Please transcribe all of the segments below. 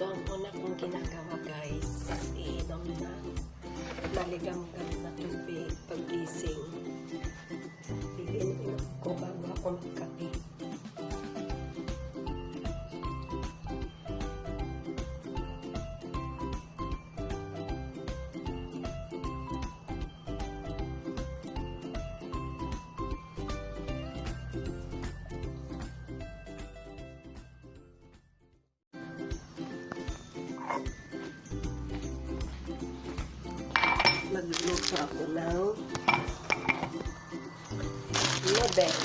Ito ang una kong ginagawa guys. Iinom na maligam-gam na tubig pag-gising. Magluluto ako ng noodle.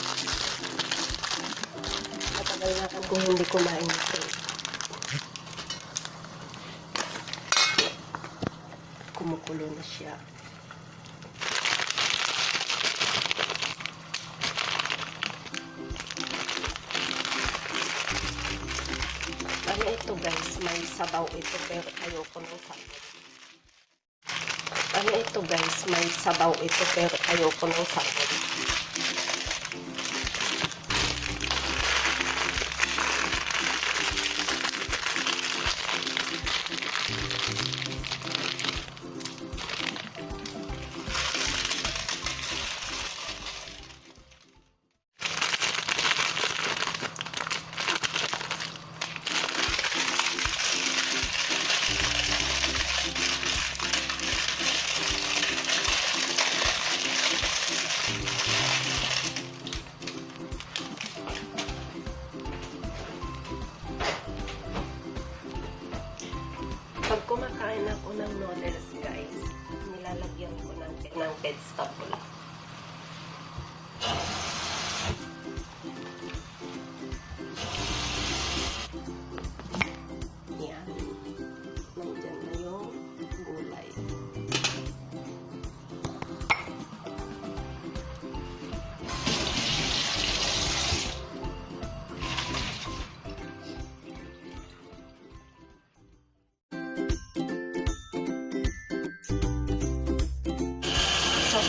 Matagal na kung hindi kumain ito. Kumukulo na siya. Ano ito guys, may sabaw ito pero ayoko ng sabaw. Ano ito guys, may sabaw ito pero ayoko ng sabaw. Ng vegetable. Yan.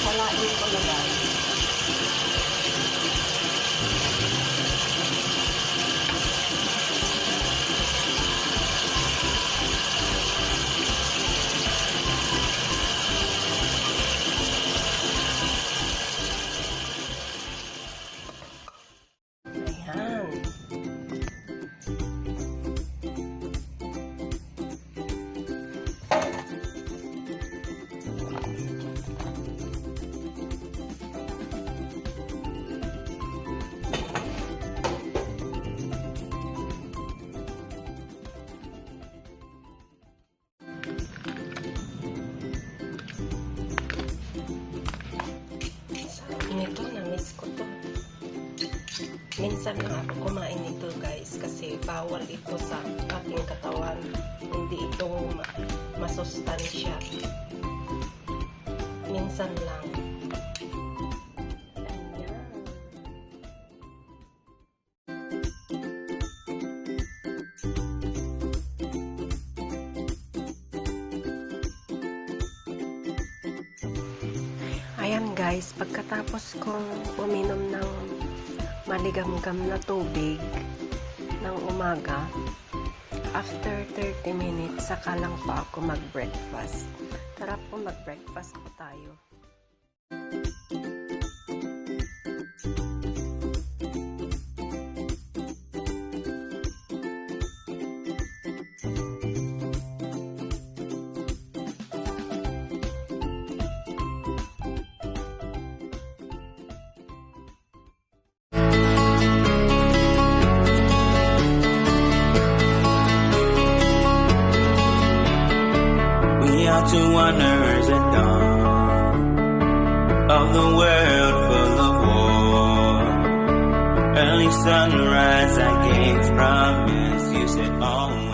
Palain ko na guys. Minsan lang ako kumain nito guys kasi bawal ito sa ating katawan. Hindi ito ma masustansya. Minsan lang. Ayan guys, pagkatapos kong uminom ng maligamgam na tubig ng umaga, after 30 minutes, saka lang po ako mag-breakfast. Tara po, mag-breakfast po tayo. We are two wanderers at dawn of the world full of war. Early sunrise, I gave promise. You said always.